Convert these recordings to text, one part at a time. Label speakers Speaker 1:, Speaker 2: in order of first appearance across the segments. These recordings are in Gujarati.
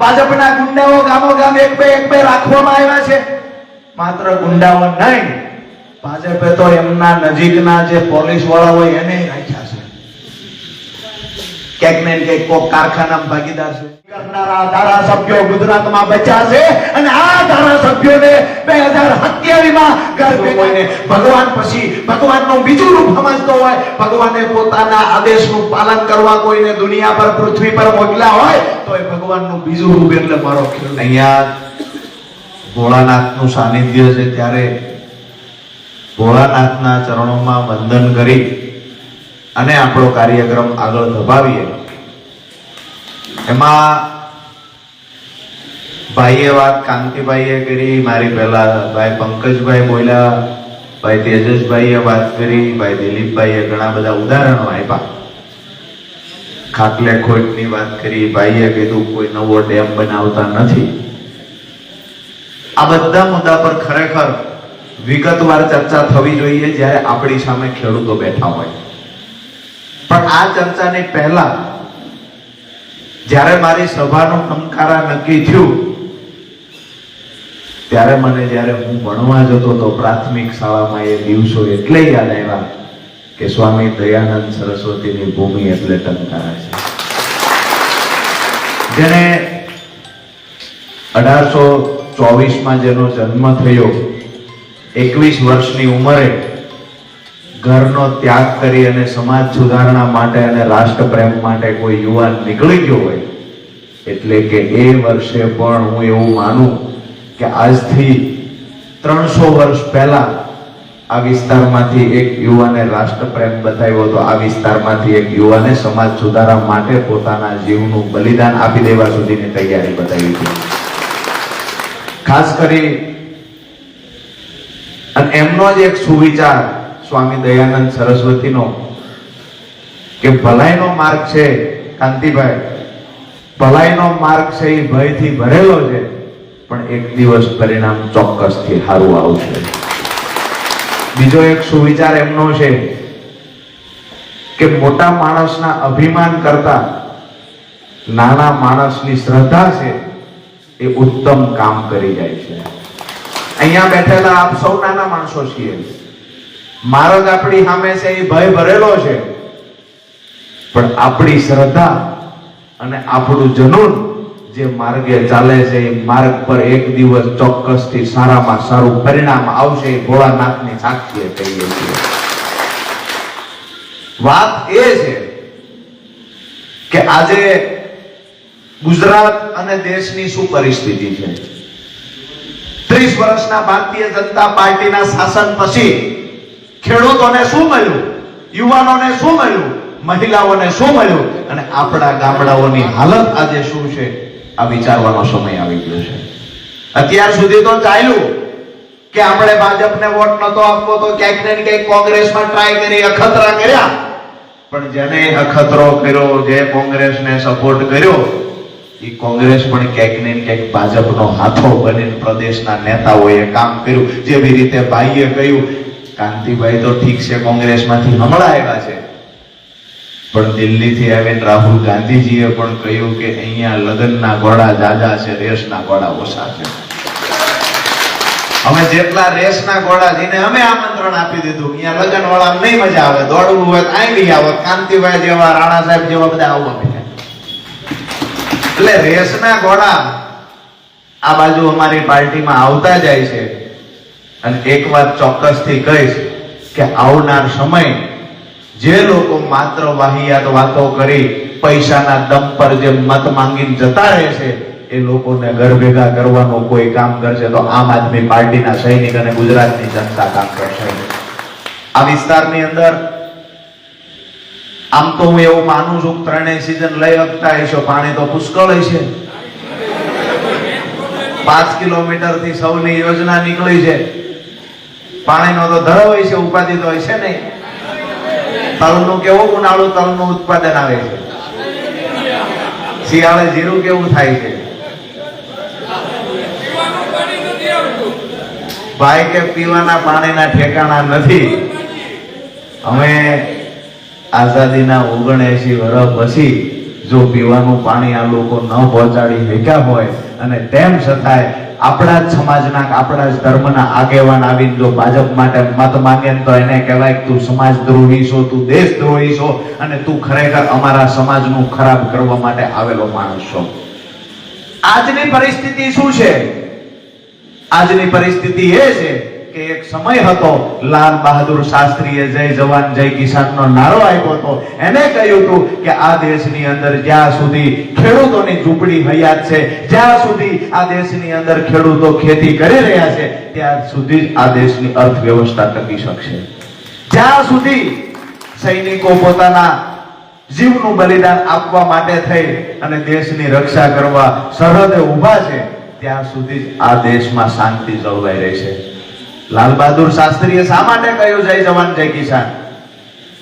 Speaker 1: ભાજપના ગુંડાઓ ગામો ગામ એક બે એક બે રાખવામાં આવ્યા છે. માત્ર ગુંડાઓ નહીં, ભાજપે તો એમના નજીકના જે પોલીસવાળા હોય એને રાખ્યા ક્યાંક ને ક્યાંક કોક કારખાનામાં ભાગીદાર છે. કરનારા ધારાસભ્યો ગુજરાતમાં બચ્યા છે અને આ ધારાસભ્યોને બે હજાર સત્યાવીસમાં ગર્ભે કોઈને ભગવાન પછી ભગવાનનું બીજું રૂપ સમજતો હોય ભગવાને પોતાના આદેશનું પાલન કરવા કોઈને દુનિયા પર પૃથ્વી પર મોકલા હોય તો એ ભગવાનનું બીજું રૂપ એટલે મારો ખ્યાલ અહીંયા ભોળાનાથનું સાનિધ્ય છે ત્યારે ભોળાનાથના ચરણોમાં વંદન કરી અને આપણો કાર્યક્રમ આગળ ધપાવીએ. એમાં ભાઈએ વાત કાંતિભાઈએ કરી, મારી પહેલા ભાઈ પંકજભાઈ બોલ્યા, ભાઈ તેજસભાઈએ વાત કરી, ભાઈ દિલીપભાઈએ ઘણા બધા ઉદાહરણો આપ્યા. ખાટલે ખોટની વાત કરી, ભાઈએ કીધું, કોઈ નવો ડેમ બનાવતા નથી. આ બધા મુદ્દા પર ખરેખર વિગતવાર ચર્ચા થવી જોઈએ જ્યારે આપણી સામે ખેડૂતો બેઠા હોય. પણ આ ચર્ચાની પહેલા જ્યારે મારી સભાનું અંકારા નક્કી થયું, ત્યારે મને જ્યારે હું ભણવા જતો તો પ્રાથમિક શાળામાં એ દિવસો એટલે યાદ આવ્યા કે સ્વામી દયાનંદ સરસ્વતીની ભૂમિ એટલે ટંકારા છે. જેને અઢારસો ચોવીસમાં જેનો જન્મ થયો, એકવીસ વર્ષની ઉંમરે ઘરનો ત્યાગ કરી અને સમાજ સુધારણા માટે અને રાષ્ટ્રપ્રેમ માટે કોઈ યુવાન નીકળી ગયો હોય, એટલે કે એ વર્ષે પણ હું એવું માનું કે આજથી ત્રણસો વર્ષ પહેલા આ વિસ્તારમાંથી એક યુવાને રાષ્ટ્રપ્રેમ બતાવ્યો હતો. આ વિસ્તારમાંથી એક યુવાને સમાજ સુધારા માટે પોતાના જીવનું બલિદાન આપી દેવા સુધીની તૈયારી બતાવી હતી. ખાસ કરી અને એમનો જ એક સુવિચાર સ્વામી દયાનંદ સરસ્વતીનો, કે ભલાઈનો માર્ગ છે કાંતિભાઈ, ભલાઈનો માર્ગ છે એ ભયથી ભરેલો છે, પણ એક દિવસ પરિણામ ચોક્કસથી સારું આવશે. બીજો એક સુવિચાર એમનો છે કે મોટા માણસના અભિમાન કરતા નાના માણસની શ્રદ્ધા છે એ ઉત્તમ કામ કરી જાય છે. અહીંયા બેઠેલા આપ સૌ નાના માણસો છીએ. માર્ગ આપણી સામે છે, એ ભય ભરેલો છે. પણ આપણી શ્રદ્ધા અને આપણું જનૂન જે માર્ગે ચાલે છે, એ માર્ગ પર એક દિવસ ચોક્કસથી સારામાં સારું પરિણામ આવશે ભોળાનાથની સાક્ષીએ કહીએ છીએ. વાત એ છે કે આજે ગુજરાત અને દેશની શું પરિસ્થિતિ છે? ત્રીસ વર્ષના ભારતીય જનતા પાર્ટીના શાસન પછી ખેડૂતોને શું મળ્યું? યુવાનોને શું મળ્યું? મહિલાઓને શું મળ્યું? અને આપણા ગામડાઓની હાલત આજે શું છે? આ વિચારવાનો સમય આવી ગયો છે. અત્યાર સુધી તો ચાલ્યું કે આપણે ભાજપને વોટ નતો આપવો તો ક્યાંક ને ક્યાંક કોંગ્રેસમાં ટ્રાય કરી, અખતરા કર્યા. પણ જેને અખતરો કર્યો, જે કોંગ્રેસને સપોર્ટ કર્યો એ કોંગ્રેસ પણ ક્યાંક ને ક્યાંક ભાજપનો હાથો બનીને પ્રદેશના નેતાઓએ કામ કર્યું. જેવી રીતે ભાઈએ કહ્યું કાંતિભાઈ તો ઠીક છે, કોંગ્રેસમાંથી હમણાં આવ્યા છે. પણ દિલ્હીથી આવીને રાહુલ ગાંધીજીએ પણ કહ્યું કે અહીંયા લગ્નના ઘોડા જાજા છે, રેસના ઘોડા ઓછા છે. અમે જેટલા રેસના ઘોડા જઈને અમે આમંત્રણ આપી દીધું. અહીંયા લગ્ન વાળા નહીં મજા આવે. દોડવું હોય તો નહીં આવે. કાંતિભાઈ જેવા, રાણા સાહેબ જેવા બધા આવવા એટલે રેસના ઘોડા આ બાજુ અમારી પાર્ટીમાં આવતા જાય છે. અને એક વાત ચોક્કસથી કહીશ કે આવનાર સમય જે લોકો માત્ર વાહિયાત વાતો કરી પૈસાના દમ પર જે મત માંગીને જતા રહે છે, એ લોકોને ઘર ભેગા કરવાનું કોઈ કામ કરશે તો આમ આદમી પાર્ટીના સૈનિક અને ગુજરાતની જનતા કામ કરશે. આ વિસ્તારની અંદર આમ તો હું એવું માનું છું ત્રણેય સિઝન લઈ શકતા હશો, પાણી તો પુષ્કળ છે પાંચ કિલોમીટરથી સૌની યોજના નીકળી છે. પાણીનો તો ધરો હોય છે, ઉપાધિ તો હોય છે નહીં. તલનું કેવું ઉનાળું, તલનું ઉત્પાદન આવે છે. શિયાળે જીરું કેવું થાય છે? ભાઈ કે પીવાના પાણીના ઠેકાણા નથી. અમે આઝાદીના ઓગણએસી વર્ષ પછી જો પીવાનું પાણી આ લોકો ન પહોંચાડી શક્યા હોય અને તેમ છતાંય આપણા જ સમાજના આપણા જ ધર્મના આગેવાન આવીને જો ભાજપ માટે મત માંગે તો એને કહેવાય કે તું સમાજ દ્રોહી છો, તું દેશ દ્રોહી છો અને તું ખરેખર અમારા સમાજનું ખરાબ કરવા માટે આવેલો માણસ છો. આજની પરિસ્થિતિ શું છે? આજની પરિસ્થિતિ એ છે કે એક સમય હતો લાલ બહાદુર શાસ્ત્રીએ જય જવાન, જય કિસાનનો નારો આપ્યો હતો. એને કહ્યું હતું કે આ દેશની અંદર જ્યાં સુધી ખેડૂતોની ઝૂંપડી હયાત છે, જ્યાં સુધી આ દેશની અંદર ખેડૂતો ખેતી કરી રહ્યા છે, ત્યાં સુધી જ આ દેશની અર્થવ્યવસ્થા ટકી શકશે. જ્યાં સુધી સૈનિકો પોતાના જીવનું બલિદાન આપવા માટે થઈ અને દેશની રક્ષા કરવા સરહદે ઊભા છે, ત્યાં સુધી જ આ દેશમાં શાંતિ જળવાઈ રહેશે. લાલ બહાદુર શાસ્ત્રીએ શા માટે કહ્યું જય જવાન, જય કિસાન?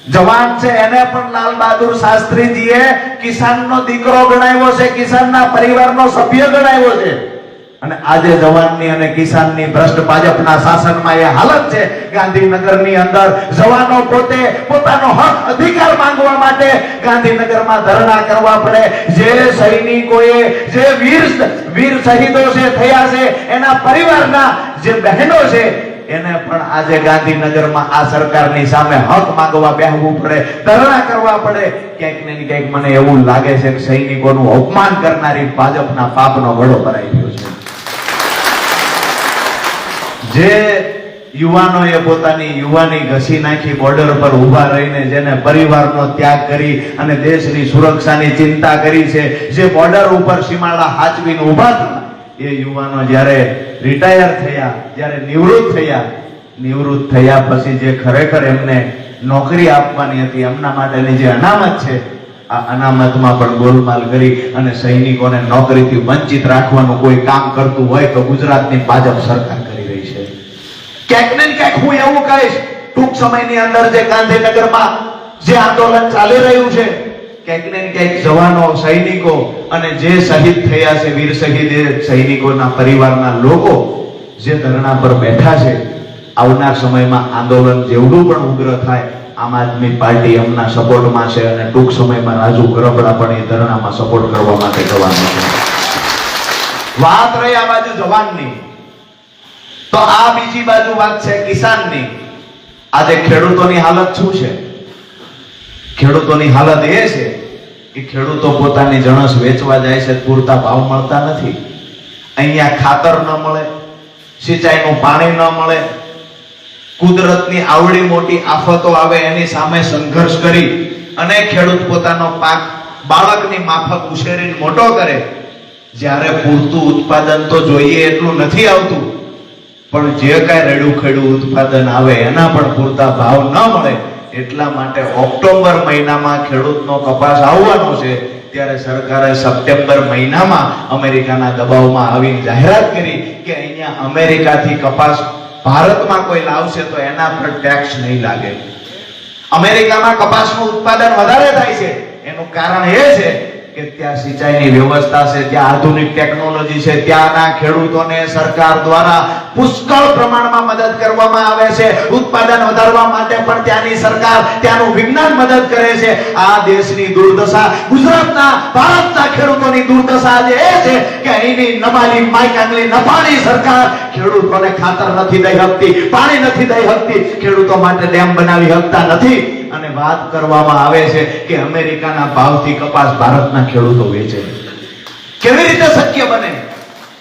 Speaker 1: જવાન છે એને પણ લાલ બહાદુર શાસ્ત્રીજીએ કિસાનનો દીકરો ગણાવ્યો છે, કિસાનના પરિવારનો સભ્ય ગણાવ્યો છે. અને આજે જવાનની અને કિસાનની ભ્રષ્ટ ભાજપના શાસનમાં એ હાલત છે. ગાંધીનગરની અંદર જવાનો પોતે પોતાનો હક અધિકાર માંગવા માટે ગાંધીનગરમાં ધરણા કરવા પડે. જે સૈનિકોએ, જે વીર વીર શહીદો છે થયા છે, એના પરિવારના જે બહેનો છે એને પણ આજે ગાંધીનગરમાં આ સરકારની સામે હક માંગવા બેહવું પડે, ધરણા કરવા પડે. ક્યાંક ને ક્યાંક મને એવું લાગે છે કે સૈનિકોનું અપમાન કરનારી ભાજપના પાપનો વડો ભરાઈ ગયો છે. જે યુવાનોએ પોતાની યુવાની ઘસી નાખી બોર્ડર પર ઊભા રહીને જેને પરિવારનો ત્યાગ કરી અને દેશની સુરક્ષાની ચિંતા કરી છે, જે બોર્ડર ઉપર સીમાડા હાચવીને ઊભા હતા એ યુવાનો જ્યારે રિટાયર થયા, જ્યારે નિવૃત્ત થયા નિવૃત્ત થયા પછી જે ખરેખર એમને નોકરી આપવાની હતી, એમના માટેની જે અનામત છે, આ અનામતમાં પણ ગોલમાલ કરી અને સૈનિકોને નોકરીથી વંચિત રાખવાનું કોઈ કામ કરતું હોય તો ગુજરાતની ભાજપ સરકાર કરી રહી છે. ક્યાંક ને ક્યાંક હું એવું કહીશ, ટૂંક સમયની અંદર જે ગાંધીનગરમાં જે આંદોલન ચાલી રહ્યું છે ક્યાંક ને ક્યાંક જવાનો સૈનિકો અને જે શહીદ થયા છે, વીર શહીદ સૈનિકોના પરિવારના લોકો જે ધરણા પર બેઠા છે, આવનાર સમયમાં આંદોલન જેવડું પણ ઉગ્ર થાય, આમ આદમી પાર્ટી એમના સપોર્ટમાં છે અને ટૂંક સમયમાં રાજુ કરબડા પણ એ ધરણામાં સપોર્ટ કરવા માટે જવાનું છે. વાત રહી આ બાજુ જવાનની. તો આ બીજી બાજુ વાત છે કિસાનની. આજે ખેડૂતોની હાલત શું છે? ખેડૂતોની હાલત એ છે કે ખેડૂતો પોતાની જણસ વેચવા જાય છે, પૂરતા ભાવ મળતા નથી. અહીંયા ખાતર ન મળે, સિંચાઈનું પાણી ન મળે, કુદરતની આવડી મોટી આફતો આવે એની સામે સંઘર્ષ કરી અને ખેડૂત પોતાનો પાક બાળકની માફક ઉછેરીને મોટો કરે. જ્યારે પૂરતું ઉત્પાદન તો જોઈએ એટલું નથી આવતું, પણ જે કાંઈ રેડું ખેડું ઉત્પાદન આવે એના પણ પૂરતા ભાવ ન મળે. એટલા માટે ઓક્ટોબર મહિનામાં ખેડૂતનો કપાસ આવવાનો છે, ત્યારે સરકારે સપ્ટેમ્બર મહિનામાં અમેરિકાના દબાવમાં આવીને જાહેરાત કરી કે અહીંયા અમેરિકાથી કપાસ ભારતમાં કોઈ લાવશે તો એના પર ટેક્સ નહીં લાગે. અમેરિકામાં કપાસનું ઉત્પાદન વધારે થાય છે. એનું કારણ એ છે કે ત્યાં સિંચાઈની વ્યવસ્થા છે, ત્યાં આધુનિક ટેકનોલોજી છે, ત્યાંના ખેડૂતોને સરકાર દ્વારા પુષ્કળ પ્રમાણમાં મદદ કરવામાં આવે છે, ઉત્પાદન વધારવા માટે પણ ત્યાંની સરકાર ત્યાંનું વિજ્ઞાન મદદ કરે છે. આ દેશની દુર્દશા, ગુજરાતના, ભારતના ખેડૂતોની દુર્દશા આજે એ છે કે અહીંની નમાલી માયકાંગલી નફાની સરકાર ખેડૂતોને ખાતર નથી દઈ શકતી, પાણી નથી દઈ શકતી, ખેડૂતો માટે ડેમ બનાવી શકતા નથી. અને વાત કરવામાં આવે છે કે અમેરિકાના ભાવથી કપાસ ભારતના ખેડૂતો વેચે. કેવી રીતે શક્ય બને?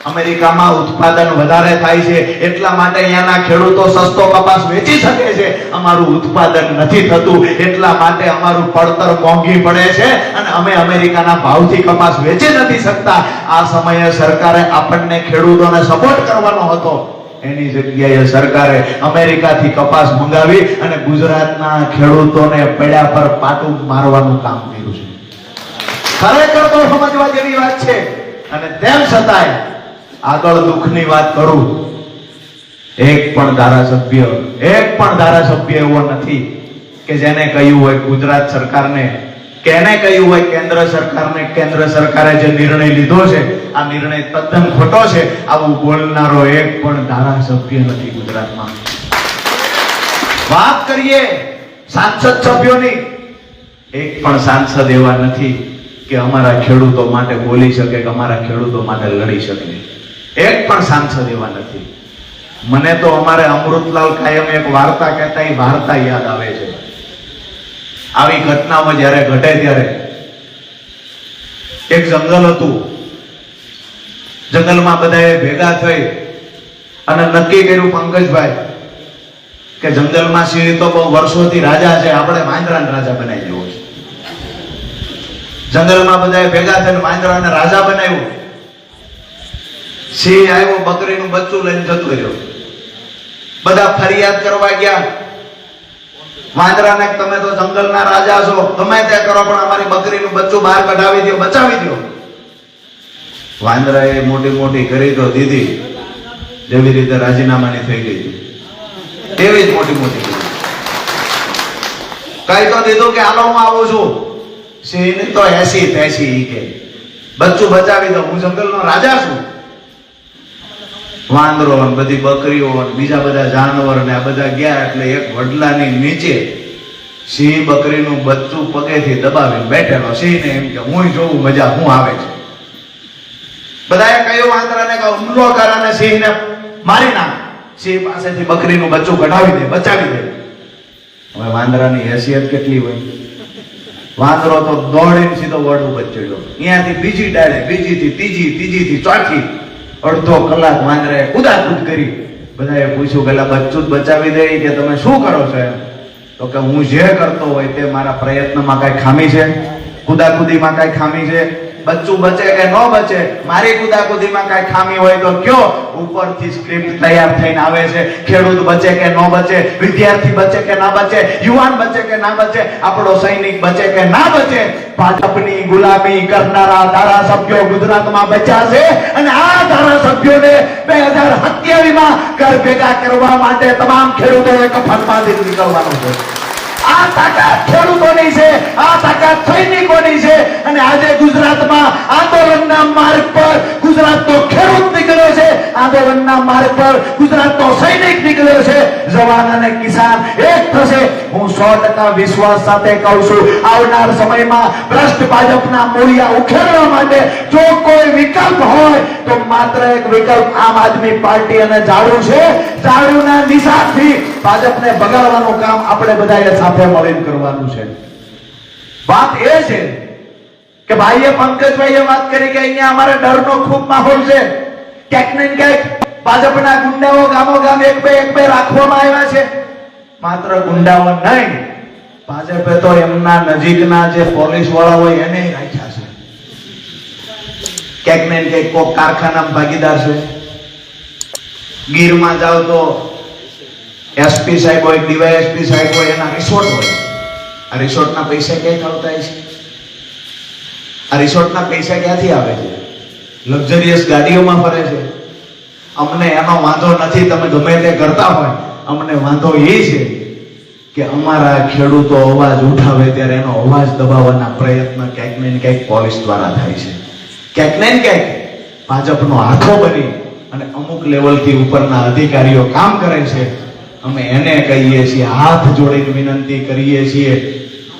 Speaker 1: અમેરિકામાં ઉત્પાદન વધારે થાય છે, એટલા માટે અહીંયાના ખેડૂતો સસ્તો કપાસ વેચી શકે છે. અમારું ઉત્પાદન નથી થતું, એટલા માટે અમારું પડતર મોંઘી પડે છે અને અમે અમેરિકાના ભાવથી કપાસ વેચી નથી શકતા. આ સમયે સરકારે આપણને ખેડૂતોને સપોર્ટ કરવાનો હતો. એની જગ્યાએ સરકારે અમેરિકાથી કપાસ મંગાવી અને ગુજરાતના ખેડૂતોને પડ્યા પર પાટું મારવાનું કામ કર્યું છે. ખરેખર તો સમજવા જેવી વાત છે. અને તેમ છતાંય આગળ દુઃખની વાત કરું, એક પણ ધારાસભ્ય, એક પણ ધારાસભ્ય એવો નથી કે જેને કહ્યું હોય ગુજરાત સરકારને કે એને કહ્યું હોય કેન્દ્ર સરકારને? કેન્દ્ર સરકારે જે નિર્ણય લીધો છે, આ નિર્ણય તદ્દન ખોટો છે. આવું બોલનારો એક પણ ધારાસભ્ય નથી ગુજરાતમાં. વાત કરીએ સાંસદ સભ્યોની. એક પણ સાંસદ એવા નથી કે અમારા ખેડૂતો માટે બોલી શકે કે અમારા ખેડૂતો માટે લડી શકે. એક પણ સાંસદ એવા નથી. મને તો અમારે અમૃતલાલ કાયમ એક વાર્તા કહેતા એ વાર્તા યાદ આવે છે. આવી ઘટનામાં જ્યારે ઘટે ત્યારે એક જંગલ હતું. જંગલમાં બધાએ ભેગા થઈ અને નક્કી કર્યું પંકજભાઈ કે જંગલમાં સિંહ તો બહુ વર્ષોથી રાજા છે, આપણે વાંદરાને રાજા બનાવી દેવો છે. જંગલમાં બધાએ ભેગા થઈને વાંદરાને રાજા બનાવ્યું. સિંહ આવ્યો, બકરીનું બચ્ચું લઈને જતું રહ્યો. બધા ફરિયાદ કરવા ગયા. વાંદરાને તમે તો જંગલના રાજા છો તમે તે કરો, પણ અમારી બકરીનું બચ્ચું બહાર કઢાવી દો બચાવી દો વાંદરાએ મોટી મોટી કરી તો દીધી. જેવી રીતે રાજીનામાની થઈ ગઈ એવી જ મોટી મોટી કઈ તો દીધું કે, હાલો, હું આવું છું. સિંહ તો એસી તેસી કે, બચ્ચું બચાવી દો, હું જંગલનો રાજા છું. વાંદરો ને બધી બકરીઓ ને બીજા બધા જાનવર ને આ બધા ગયા એટલે એક વડલાની નીચે સિંહ બકરીનું બચ્ચું પગેથી દબાવીને બેઠેલો. સિંહને એમ કે હું જોઉં મજા, હું આવે છે. બધાએ કહ્યું, વાંદરાને કે હુમલો કર અને સિંહને મારી નાખ. સિંહ પાસેથી બકરીનું બચ્ચું કઢાવી દે, બચાવી દે. હવે વાંદરાની હેસિયત કેટલી હોય? વાંદરો તો દોડીને સીધો વડું બચ્યો અહીંયાથી બીજી ડાળે બીજીથી ત્રીજી, ત્રીજીથી ચોથી અડધો કલાક વાંદરાએ કુદાકુદ કરી. બધાએ પૂછ્યું પેલા બચ્ચું બચાવી દે કે તમે શું કરો છો એમ? તો કે, હું જે કરતો હોય તે મારા પ્રયત્નમાં કઈ ખામી છે? કુદાકુદીમાં કઈ ખામી છે? બચ્ચું બચે કે ન બચે? મારી કુદાકુદીમાં કઈ ખામી હોય તો કયો? ઉપરથી સ્ક્રિપ્ટ તૈયાર થઈને આવે છે, ખેડૂત બચે કે ન બચે? વિદ્યાર્થી બચે કે ના બચે? યુવાન બચે કે ના બચે? આપણો સૈનિક બચે કે ના બચે? ભાજપની ગુલામી કરનારા ધારાસભ્યો ગુજરાતમાં બચ્યા છે અને આ ધારાસભ્યોને બે હજાર સત્યાવીસમાં ઘર ભેગા કરવા માટે તમામ ખેડૂતોએ બાંધી નીકળવાનું છે. આ તાકાત ખેડૂતોની છે, આ તાકાત સૈનિકોની છે અને આજે ગુજરાતમાં આંદોલનના માર્ગ પર ગુજરાતનો ખેડૂત નીકળ્યો છે આંદોલનના માર્ગ પર ગુજરાતનો સૈનિક નીકળ્યો છે. જવાન અને કિસાન એક થશે. હું સો ટકા વિશ્વાસ સાથે કહું છું, આવનાર સમયમાં ભ્રષ્ટ ભાજપના મૂળિયા ઉખેડવા માટે જો કોઈ વિકલ્પ હોય, તો માત્ર એક વિકલ્પ આમ આદમી પાર્ટી અને ઝાડુ છે. ઝાડુના નિશાનથી ભાજપને બગાડવાનું કામ આપણે બધાએ સાથે મળીને કરવાનું છે. વાત એ છે કે ભાઈએ પંકજભાઈએ વાત કરી કે અહીંયા અમારે ડરનો ખૂબ માહોલ છે. ક્યાંક ને ક્યાંક ભાજપના ગુંડાઓ ગામો ગામ એક બે એક બે રાખવામાં આવ્યા છે. માત્ર ગુંડાઓ નહીં, ભાજપે તો એમના નજીકના જે પોલીસવાળા હોય એને રાખ્યા છે. ક્યાંક ને ક્યાંક કોક કારખાનામાં ભાગીદાર છે. ગીરમાં જાવ તો એસપી સાહેબ હોય ડીવાયએસપી સાહેબ હોય, એના રિસોર્ટ હોય. આ રિસોર્ટના પૈસા ક્યાંથી આવતા છે? આ રિસોર્ટના પૈસા ક્યાંથી આવે છે? લક્ઝરિયસ ગાડીઓમાં ફરે છે. અમને એનો વાંધો નથી, તમે ગમે તે કરતા હોય, અમને વાંધો એ છે કે અમારા ખેડૂતો અવાજ ઉઠાવે ત્યારે એનો અવાજ દબાવવાના પ્રયત્ન ક્યાંક ને ક્યાંક પોલીસ દ્વારા થાય છે. ક્યાંક ને ક્યાંક ભાજપનો હાથો બની અને અમુક લેવલથી ઉપરના અધિકારીઓ કામ કરે છે. અમે એને કહીએ છીએ, હાથ જોડીને વિનંતી કરીએ છીએ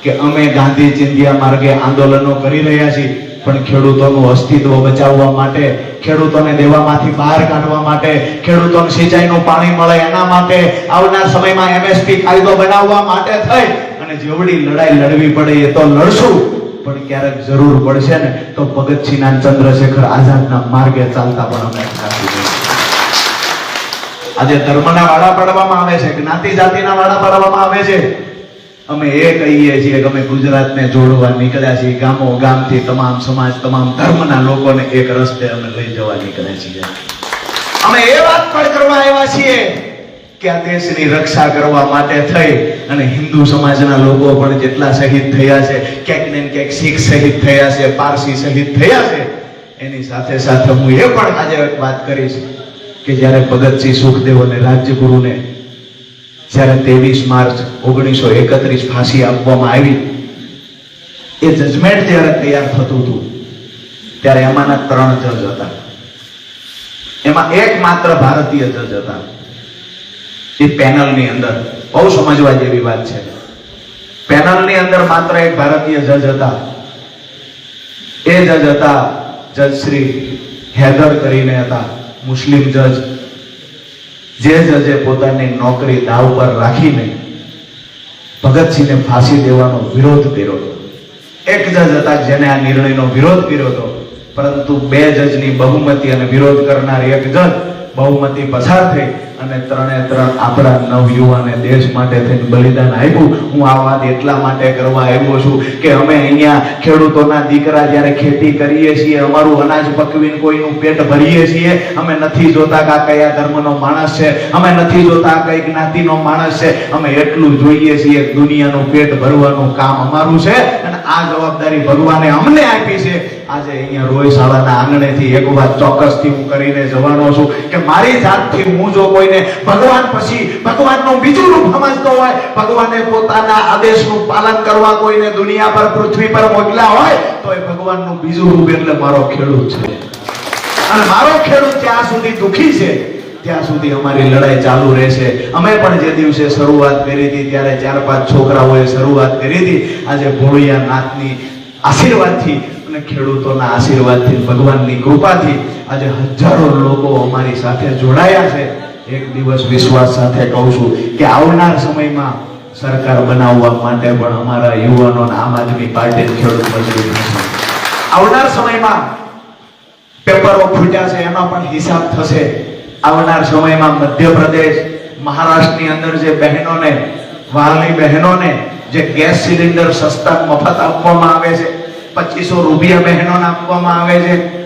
Speaker 1: કે અમે ગાંધી ચિંધિયા માર્ગે આંદોલનો કરી રહ્યા છીએ, પણ ખેડૂતોનું અસ્તિત્વ બચાવવા માટે ખેડૂતોને દેવામાંથી બહાર કાઢવા માટે, ખેડૂતોને સિંચાઈનું પાણી મળે એના માટે, આવનાર સમયમાં એમએસપી કાયદો બનાવવા માટે થઈ. અને જેવડી લડાઈ લડવી પડે એ તો લડશું, પણ ક્યારેક જરૂર પડશે ને, તો ભગતસિંહના ચંદ્રશેખર આઝાદના માર્ગે ચાલતા પણ અમે આજે ધર્મના વાડા પાડવામાં આવે છે, જ્ઞાતિ જાતિના વાડા પાડવામાં આવે છે. અમે એ કહીએ છીએ કે અમે ગુજરાતને જોડવા નીકળ્યા છીએ. ગામો ગામથી તમામ સમાજ, તમામ ધર્મના લોકોને એક રસ્તે અમે લઈ જવા નીકળ્યા છીએ. અમે એ વાત પણ કરવા આવ્યા છીએ કે આ દેશની રક્ષા કરવા માટે થઈ અને હિન્દુ સમાજના લોકો પણ જેટલા શહીદ થયા છે, ક્યાંક ને ક્યાંક શીખ શહીદ થયા છે, પારસી શહીદ થયા છે, એની સાથે સાથે હું એ પણ આજે વાત કરીશ કે જ્યારે ભગતસિંહ સુખદેવ અને રાજ્યગુરુને જ્યારે ત્રેવીસ માર્ચ ઓગણીસો એકત્રીસ ફાંસી આપવામાં આવી, એ જજમેન્ટ જ્યારે તૈયાર થતું હતું. ત્યારે એમાંના ત્રણ જજ હતા. એમાં એક માત્ર ભારતીય જજ હતા. એ પેનલની અંદર. બહુ સમજવા જેવી વાત છે. પેનલની અંદર માત્ર એક ભારતીય જજ હતા. એ જજ હતા જજ શ્રી હૈદર કરીને હતા, મુસ્લિમ જજ જે જજે પોતાની નોકરી દાવ પર રાખીને ભગતસિંહને ફાંસી દેવાનો વિરોધ કર્યો હતો. એક જજ હતા જેને આ નિર્ણયનો વિરોધ કર્યો હતો. પરંતુ બે જજની બહુમતી અને વિરોધ કરનાર એક જજ બહુમતી પસાર થઈ અને ત્રણે ત્રણ આપણા નવયુવાને દેશ માટે થઈને બલિદાન આપ્યું. હું આ વાત એટલા માટે કરવા આવ્યો છું કે અમે અહીંયા ખેડૂતોના દીકરા જ્યારે ખેતી કરીએ છીએ, અમારું અનાજ પકવીને કોઈનું પેટ ભરીએ છીએ, અમે નથી જોતા કે આ કયા ધર્મનો માણસ છે, અમે નથી જોતા કઈ જ્ઞાતિનો માણસ છે. અમે એટલું જોઈએ છીએ, દુનિયાનું પેટ ભરવાનું કામ અમારું છે અને આ જવાબદારી ભગવાને અમને આપી છે. આજે અહીંયા રોય શાળાના આંગણેથી એક વાત ચોક્કસથી હું કરીને જવાનો છું કે મારી જાતથી હું જો કોઈને ભગવાન પછી ભગવાનનું બીજું રૂપ સમજતો હોય, ભગવાને પોતાના આદેશનું પાલન કરવા કોઈને દુનિયા પર, પૃથ્વી પર મોકલ્યા હોય તો એ ભગવાનનું બીજું રૂપ એટલે મારો ખેડૂત છે. અને મારો ખેડૂત ત્યાં સુધી દુખી છે, ત્યાં સુધી અમારી લડાઈ ચાલુ રહેશે. અમે પણ જે દિવસે શરૂઆત કરી હતી, ત્યારે ચાર પાંચ છોકરાઓએ શરૂઆત કરી હતી. આજે ભોળિયા નાથની આશીર્વાદથી અને ખેડૂતોના આશીર્વાદથી, ભગવાનની કૃપાથી આજે હજારો લોકો અમારી સાથે જોડાયા છે. એક દિવસ વિશ્વાસ સાથે કહું છું કે આવનાર સમયમાં સરકાર બનાવવા માટે પણ અમારા યુવાનો આમ આદમી પાર્ટી ખેડૂત મજબૂત થશે. આવનાર સમયમાં પેપરો ફૂટ્યા છે, એનો પણ હિસાબ થશે. આવનાર સમયમાં મધ્યપ્રદેશ, મહારાષ્ટ્રની અંદર જે બહેનોને, વાલની બહેનોને જે ગેસ સિલિન્ડર સસ્તા મફત આપવામાં આવે છે પચીસો રૂપિયા બહેનોને આપવામાં આવે છે.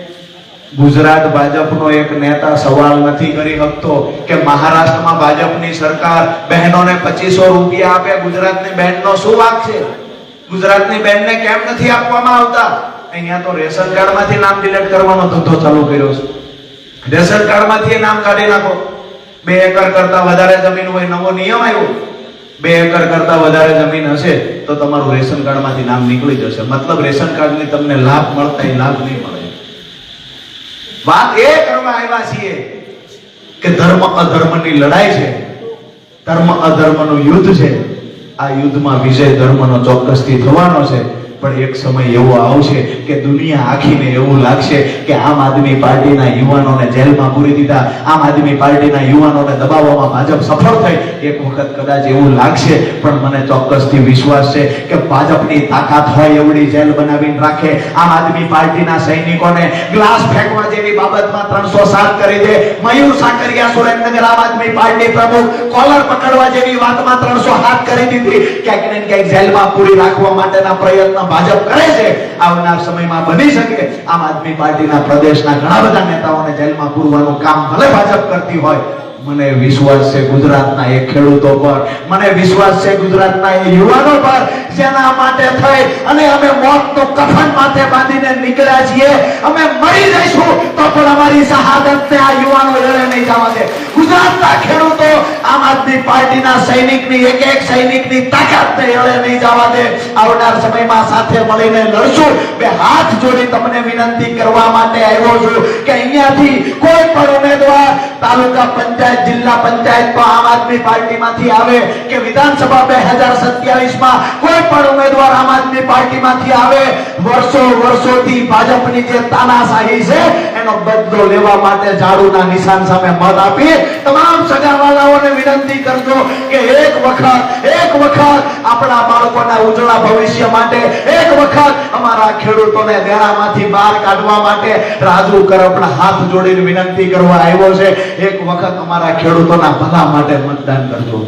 Speaker 1: ગુજરાત ભાજપનો એક નેતા સવાલ નથી કરી શકતો કે મહારાષ્ટ્રમાં ભાજપની સરકાર બહેનોને પચીસો રૂપિયા આપે, ગુજરાતની બહેનનો શું વાક છે? ગુજરાતની બહેનને કેમ નથી આપવામાં આવતા? અહીંયા તો રેશન કાર્ડમાંથી નામ ડિલેટ કરવાનો ધંધો ચાલુ કર્યો છે. રેશન કાર્ડમાંથી નામ કાઢી નાખો. બે એકર કરતા વધારે જમીન હોય, નવો નિયમ આવ્યો. બે એકર કરતા વધારે જમીન હશે તો તમારું રેશન કાર્ડમાંથી નામ નીકળી જશે. મતલબ રેશન કાર્ડની તમને લાભ મળતા એ લાભ નહીં મળે. વાત એ કરવા આવ્યા છીએ કે ધર્મ અધર્મની લડાઈ છે. ધર્મ અધર્મનું યુદ્ધ છે. આ યુદ્ધમાં વિજય ધર્મનો ચોક્કસથી થવાનો છે. પણ એક સમય એવો આવશે કે દુનિયા આખીને એવું લાગશે કે આમ આદમી પાર્ટીના યુવાનોને જેલમાં પૂરી દીધા, આમ આદમી પાર્ટીના યુવાનોને દબાવવામાં ભાજપ સફળ થઈ. એક વખત કદાચ એવું લાગશે, પણ મને ચોક્કસથી વિશ્વાસ છે કે ભાજપની તાકાત હોય એવડી જેલ બનાવીને રાખે. આમ આદમી પાર્ટીના સૈનિકોને ગ્લાસ ફેંકવા જેવી બાબતમાં ત્રણસો સાત કરી દે. મયુર સાકરિયા સુરેન્દ્રનગર આમ આદમી પાર્ટી પ્રમુખ કોલર પકડવા જેવી વાતમાં ત્રણસો હાથ કરી દીધી. ક્યાંક ને ક્યાંક જેલમાં પૂરી રાખવા માટેના પ્રયત્ન ભાજપ કરે છે, આવનાર સમયમાં બની શકે. આમ આદમી પાર્ટીના પ્રદેશના ઘણા બધા નેતાઓને જેલમાં પૂરવાનું કામ ભલે ભાજપ કરતી હોય મને વિશ્વાસ છે ગુજરાતના એ ખેડૂતો પર, મને વિશ્વાસ છે ગુજરાતના એ યુવાનો પર, જેના માટે થઈ અને અમે મોતનું કફન માથે બાંધીને નીકળ્યા છીએ. અમે મરી જઈશું તો પણ અમારી શહાદતને આ યુવાનો લડે નહીં જવા દે. ગુજરાતના ખેડૂતો આમ આદમી પાર્ટીના સૈનિકની, એક એક સૈનિકની તાકાતને એળે નહીં જવા દે. આવનાર સમયમાં સાથે મળીને લડશું. બે હાથ જોડી તમને વિનંતી કરવા માટે આવ્યો છું કે અહીંયાથી કોઈ પણ ઉમેદવાર તાલુકા પંચાયત જિલ્લા પંચાયતમાં આમ આદમી પાર્ટીમાંથી આવે કે વિધાનસભા બે હજાર કોઈ પણ ઉમેદવાર આમ આદમી પાર્ટીમાંથી આવે, વર્ષો વર્ષોથી ભાજપની જે તાનાશાહી છે, એનો બદલો લેવા માટે ઝાડુના નિશાન સામે મત આપી તમામ સગાવાલાઓને વિનંતી કરજો કે એક વખત એક વખત આપણા બાળકોના ઉજળા ભવિષ્ય માટે, એક વખત અમારા ખેડૂતોને દેણામાંથી બહાર કાઢવા માટે રાજુ કરપડા હાથ જોડીને વિનંતી કરવા આવ્યો છે. એક વખત અમારા ખેડૂતોના ભલા માટે મતદાન કરજો.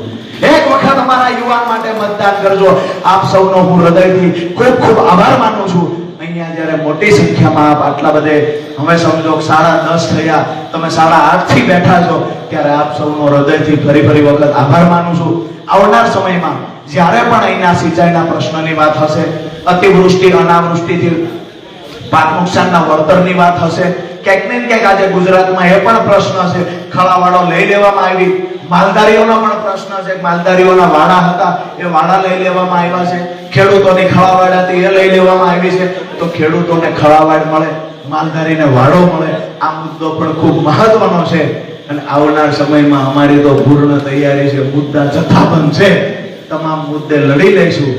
Speaker 1: એક વખત અમારા યુવાન માટે મતદાન કરજો. આપ સૌનો હું હૃદયથી ખૂબ ખૂબ આભાર માનું છું. અહીંયા જ્યારે મોટી સંખ્યામાં આપ આટલા બધે હવે સમજો સાડા દસ થયા, તમે સાડા આઠથી બેઠા છો, ત્યારે આપ સૌનો હૃદયથી ફરી ફરી વખત આભાર માનું છું. આવનાર સમયમાં જ્યારે પણ અહીંના સિંચાઈના પ્રશ્નની વાત હશે, અતિવૃષ્ટિ, અનાવૃષ્ટિથી પાક નુકસાનના વળતરની વાત હશે ક્યાંક ને ક્યાંક આજે ગુજરાતમાં એ પણ પ્રશ્ન છે. ખળાવાળો લઈ લેવામાં આવી. માલધારીઓનો પણ પ્રશ્ન છે. માલધારીઓના વાડા હતા, એ વાડા લઈ લેવામાં આવ્યા છે. ખેડૂતોની ખળાવાડ હતી એ લઈ લેવામાં આવી છે. તો ખેડૂતોને ખળાવાડ મળે, માલધારીને વાડો મળે. આ મુદ્દો પણ ખૂબ મહત્વનો છે. અને આવનાર સમયમાં અમારી તો પૂર્ણ તૈયારી છે. મુદ્દા જથ્થાબંધ છે. તમામ મુદ્દે લડી લઈશું.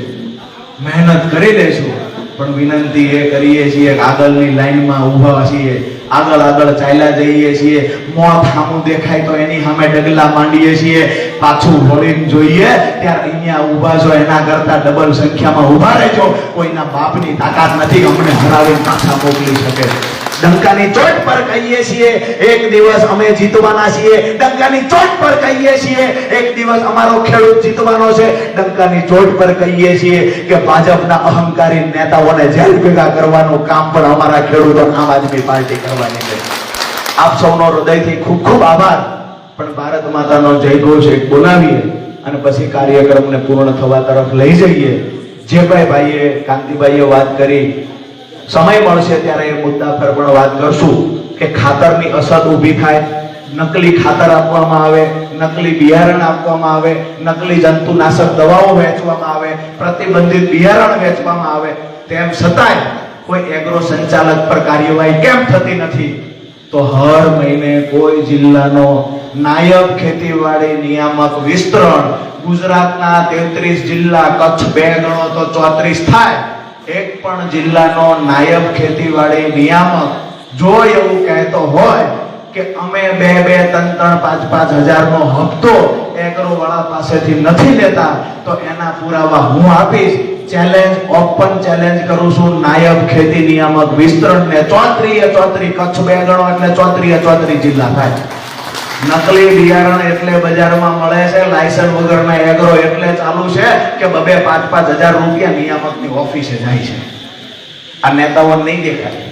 Speaker 1: મહેનત કરી લઈશું. પણ વિનંતી એ કરીએ છીએ આગળની લાઈનમાં ઊભા છીએ. આગળ આગળ ચાલ્યા જઈએ છીએ. મોત સામું દેખાય તો એની સામે ડગલા માંડીએ છીએ. પાછું વળીને જોઈએ. ત્યારે અહીંયા ઊભા છો, એના કરતા ડબલ સંખ્યામાં ઊભા રહેજો. કોઈના બાપની તાકાત નથી અમને હરાવીને પાછા મોકલી શકે. ડંકાની ચોટ પર કહીએ છીએ. એક દિવસ અમે જીતવાના છીએ. ડંકાની ચોટ પર કહીએ છીએ. એક દિવસ અમારો ખેડૂત જીતવાનો છે. ડંકાની ચોટ પર કહીએ છીએ કે ભાજપના અહંકારી નેતાઓને જેલ ભેગા કરવાનું કામ પણ અમારા ખેડૂતો આમ આદમી પાર્ટી કરવાની છે. આપ સૌનો હૃદયથી ખૂબ ખૂબ આભાર. પણ ભારત માતાનો જય ઘોષ એક બોલાવીએ અને પછી કાર્યક્રમને પૂર્ણ થવા તરફ લઈ જઈએ. જે ભાઈ ભાઈએ, કાંતિભાઈએ વાત કરી સમય મળશે ત્યારે એ મુદ્દા પર પણ વાત કરશું કે ખાતરની અસર ઊભી થાય, નકલી ખાતર આપવામાં આવે, નકલી બિયારણ આપવામાં આવે, નકલી જંતુનાશક દવાઓ વેચવામાં આવે, પ્રતિબંધિત બિયારણ વેચવામાં આવે, તેમ છતાંય કોઈ એગ્રો સંચાલક પર કાર્યવાહી કેમ થતી નથી? તો હર મહિને કોઈ જિલ્લાનો નાયબ ખેતીવાડી નિયામક વિસ્તરણ ગુજરાતના તેત્રીસ જિલ્લા કચ્છ બે ગણો તો ચોત્રીસ થાય. એક પણ જિલ્લાનો નાયબ ખેતીવાડી નિયામક જો એવું કહેતો હોય કે અમે બે બે ત્રણ ત્રણ પાંચ પાંચ હજારનો હપ્તો એગ્રો વાળા પાસેથી નથી લેતા, તો એના પુરાવા હું આપીશ. ચેલેન્જ ઓપન ચેલેન્જ કરું છું નાયબ ખેતી નિયામક વિસ્તરણ ને ચોત્રીએ ચોત્રી કચ્છ બે ગણો એટલે ચોત્રીએ ચોત્રી જિલ્લા થાય. નકલી બિયારણ એટલે બજારમાં મળે છે લાયસન્સ વગરના એગ્રો એટલે ચાલુ છે કે બબે પાંચ પાંચ હજાર રૂપિયા નિયામકની ઓફિસે જાય છે. આ નેતાઓ નહીં દેખાય.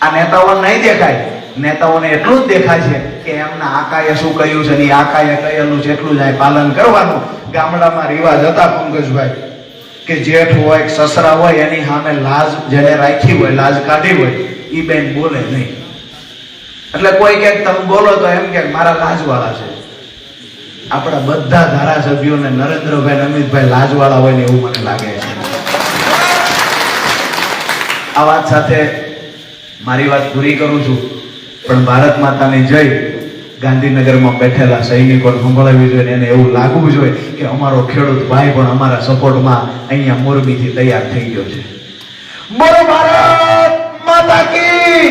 Speaker 1: આ નેતાઓ નહીં દેખાય. નેતાઓને એટલું જ દેખાય છે કે એમના આકાએ શું કહ્યું છે ને આકાએ કહેલું છે, એટલું જાય પાલન કરવાનું. ગામડામાં રિવાજ હતા પંકજભાઈ, કે જેઠ હોય સસરા હોય, એની સામે લાજ જેને રાખી હોય, લાજ કાઢી હોય એ બેન બોલે નહીં. એટલે કોઈ કે તમે બોલો તો એમ કે મારા લાજવાળા છે. આપણા બધા ધારાસભ્યોને નરેન્દ્રભાઈ અમિતભાઈ લાજવાળા હોય ને એવું મને લાગે છે. આ વાત સાથે મારી વાત પૂરી કરું છું, પણ ભારત માતાની જય ગાંધીનગરમાં બેઠેલા સૈનિકોને સંભળાવી જોઈએ એને એવું લાગવું જોઈએ કે અમારો ખેડૂત ભાઈ પણ અમારા સપોર્ટમાં અહીંયા મોરબીથી તૈયાર થઈ ગયો છે. બોલો ભારત માતા કી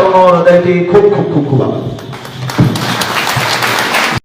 Speaker 1: જય જવાન જય જવાન આપ સૌનો હૃદયથી ખૂબ